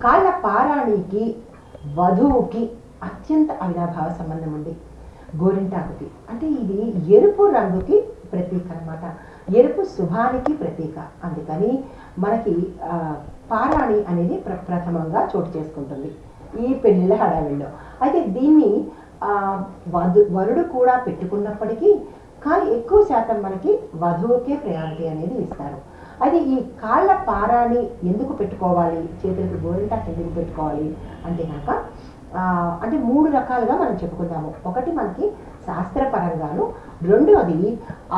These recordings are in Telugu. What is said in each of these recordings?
కాళ్ళ పారాణికి వధువుకి అత్యంత అవినాభావ సంబంధం ఉంది. గోరింటాకుకి. అంటే ఇది ఎరుపు రంగుకి ప్రతీక అన్నమాట. ఎరుపు శుభానికి ప్రతీక. అందుకని మనకి పారాణి అనేది ప్ర ప్రథమంగా చోటు చేసుకుంటుంది ఈ పెళ్ళిళ్ళ హడావిల్లో అయితే దీన్ని ఆ, వధు వరుడు కూడా పెట్టుకున్నప్పటికీ కానీ ఎక్కువ శాతం మనకి వధువుకే ప్రయారిటీ అనేది ఇస్తారు. అయితే ఈ కాళ్ళ పారాన్ని ఎందుకు పెట్టుకోవాలి? చేతులకు గోరింటాకు ఎందుకు పెట్టుకోవాలి? అంటే అంటే మూడు రకాలుగా మనం చెప్పుకుందాము. ఒకటి మనకి శాస్త్రపరంగాను రెండవది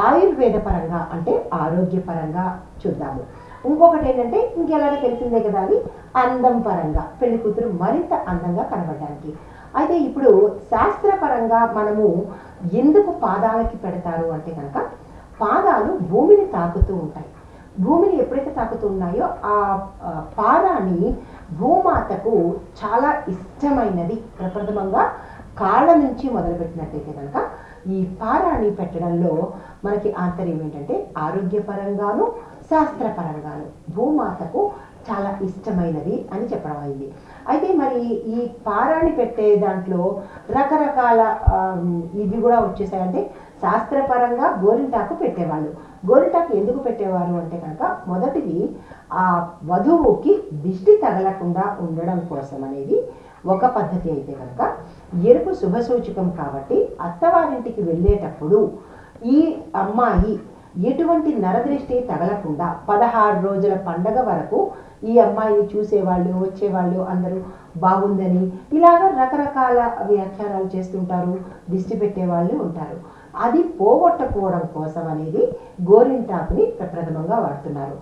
ఆయుర్వేద పరంగా అంటే ఆరోగ్యపరంగా చూద్దాము. ఇంకొకటి ఏంటంటే ఇంకెలాగ తెలిసిందే కదా అది అందం పరంగా పెళ్ళి కూతురు మరింత అందంగా కనబడడానికి. అయితే ఇప్పుడు శాస్త్రపరంగా మనము ఎందుకు పాదాలకి పెడతారు అంటే కనుక పాదాలు భూమిని తాకుతూ ఉంటాయి. భూమిని ఎప్పుడైతే తాకుతున్నాయో ఆ పారాణి భూమాతకు చాలా ఇష్టమైనది. ప్రప్రథమంగా కాళ్ళ నుంచి మొదలుపెట్టినట్టయితే కనుక ఈ పారాన్ని పెట్టడంలో మనకి ఆంతర్యం ఏంటంటే ఆరోగ్యపరంగాను శాస్త్రపరంగాను భూమాతకు చాలా ఇష్టమైనది అని చెప్పడం అయింది. అయితే మరి ఈ పారాణి పెట్టే దాంట్లో రకరకాల ఇవి కూడా వచ్చేసాయంటే శాస్త్రపరంగా గోరింటాకు పెట్టేవాళ్ళు. గోరింటాకు ఎందుకు పెట్టేవారు అంటే కనుక మొదటిది ఆ వధువుకి దిష్టి తగలకుండా ఉండడం కోసం అనేది ఒక పద్ధతి అయితే కనుక. ఎరుపు శుభ సూచకం కాబట్టి అత్తవారింటికి వెళ్ళేటప్పుడు ఈ అమ్మాయి ఎటువంటి నరదృష్టి తగలకుండా పదహారు రోజుల పండగ వరకు ఈ అమ్మాయిని చూసేవాళ్ళు వచ్చేవాళ్ళు అందరూ బాగుందని ఇలాగ రకరకాల వ్యాఖ్యానాలు చేస్తుంటారు దిష్టి పెట్టేవాళ్ళు ఉంటారు. అది పోగొట్టకపోవడం కోసం అనేది గోరింటాకుని ప్రప్రథమంగా వాడుతున్నారు.